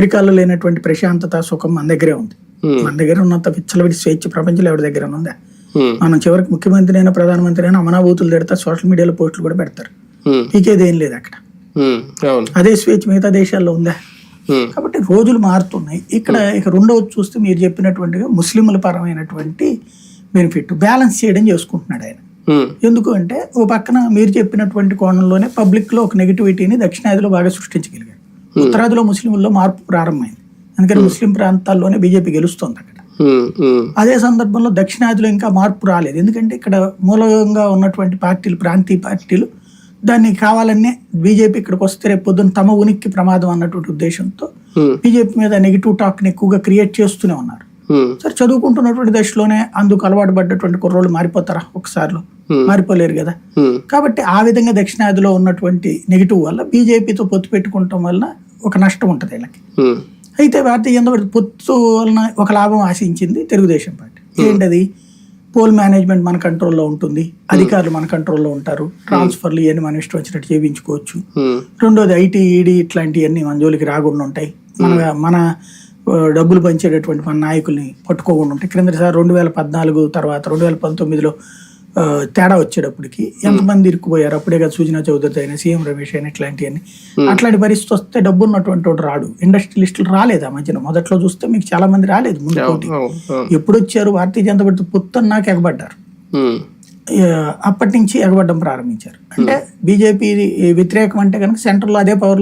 అమెరికాలో లేనటువంటి ప్రశాంతత సుఖం మన దగ్గరే ఉంది. మన దగ్గర ఉన్నంత విచ్చలవిడి స్వేచ్ఛ ప్రపంచంలో ఎవరి దగ్గర ఉందా. మనం చివరికి ముఖ్యమంత్రి అయినా ప్రధానమంత్రి అయినా అమనాభూతులు తిడతారు సోషల్ మీడియాలో పోస్టులు కూడా పెడతారు. ఏం లేదు అక్కడ. అదే స్వేచ్ఛ మిగతా దేశాల్లో ఉందా. కాబట్టి రోజులు మారుతున్నాయి. ఇక్కడ ఇక రెండవది చూస్తే మీరు చెప్పినటువంటిగా ముస్లింల పరమైనటువంటి బెనిఫిట్ బ్యాలెన్స్ చేయడం చేసుకుంటున్నాడు ఆయన. ఎందుకు అంటే ఓ పక్కన మీరు చెప్పినటువంటి కోణంలోనే పబ్లిక్లో ఒక నెగిటివిటీని దక్షిణాదిలో బాగా సృష్టించగలిగాడు ఉత్తరాదిలో ముస్లింల్లో మార్పు ప్రారంభమైంది అందుకని ముస్లిం ప్రాంతాల్లోనే బీజేపీ గెలుస్తోంది అక్కడ. అదే సందర్భంలో దక్షిణాదిలో ఇంకా మార్పు రాలేదు ఎందుకంటే ఇక్కడ మూలంగా ఉన్నటువంటి పార్టీలు ప్రాంతీయ పార్టీలు దాన్ని కావాలనే బీజేపీ ఇక్కడికి వస్తే రేపు పొద్దున్న తమ ఉనికి ప్రమాదం అన్నటువంటి ఉద్దేశంతో. బీజేపీ మీద నెగిటివ్ టాక్ని ఎక్కువగా క్రియేట్ చేస్తూనే ఉన్నారు. సరే చదువుకుంటున్నటువంటి దశలోనే అందుకు అలవాటు పడ్డటువంటి కుర్రోళ్ళు మారిపోతారా ఒకసారిలో? మారిపోలేరు కదా. కాబట్టి ఆ విధంగా దక్షిణాదిలో ఉన్నటువంటి నెగిటివ్ వల్ల బీజేపీతో పొత్తు పెట్టుకోవటం వల్ల ఒక నష్టం ఉంటుంది వీళ్ళకి. అయితే భారతీయ జనతా పార్టీ పొత్తు వలన ఒక లాభం ఆశించింది తెలుగుదేశం పార్టీ. ఏంటది? పోల్ మేనేజ్మెంట్ మన కంట్రోల్లో ఉంటుంది. అధికారులు మన కంట్రోల్లో ఉంటారు. ట్రాన్స్ఫర్లు ఇవన్నీ మనం ఇష్టం వచ్చినట్టు చేయించుకోవచ్చు. రెండోది ఐటీ ఈడీ ఇట్లాంటివన్నీ మన జోలికి రాకుండా ఉంటాయి. మన మన డబ్బులు పంచేటటువంటి మన నాయకుల్ని పట్టుకోకుండా ఉంటాయి క్రిందసారి రెండు వేల పద్నాలుగు తర్వాత రెండు వేల పంతొమ్మిదిలో తేడా వచ్చేటప్పటికి ఎంతమంది ఇరుక్కుపోయారు? అప్పుడే కదా సుజనా చౌదరి అయినా సీఎం రమేష్ అయినా ఇట్లాంటివన్నీ అట్లాంటి పరిస్థితి వస్తే డబ్బు ఉన్నటువంటి వాడు రాడు. ఇండస్ట్రియలిస్టులు రాలేదు ఆ మధ్యన? మొదట్లో చూస్తే మీకు చాలా మంది రాలేదు ముందు. ఎప్పుడు వచ్చారు భారతీయ జనతా పార్టీ పొత్తన్నాక ఎగబడ్డారు. అప్పటి నుంచి ఎగబడ్డం ప్రారంభించారు. అంటే బీజేపీ వ్యతిరేకం అంటే కనుక సెంటర్లో అదే పవర్లో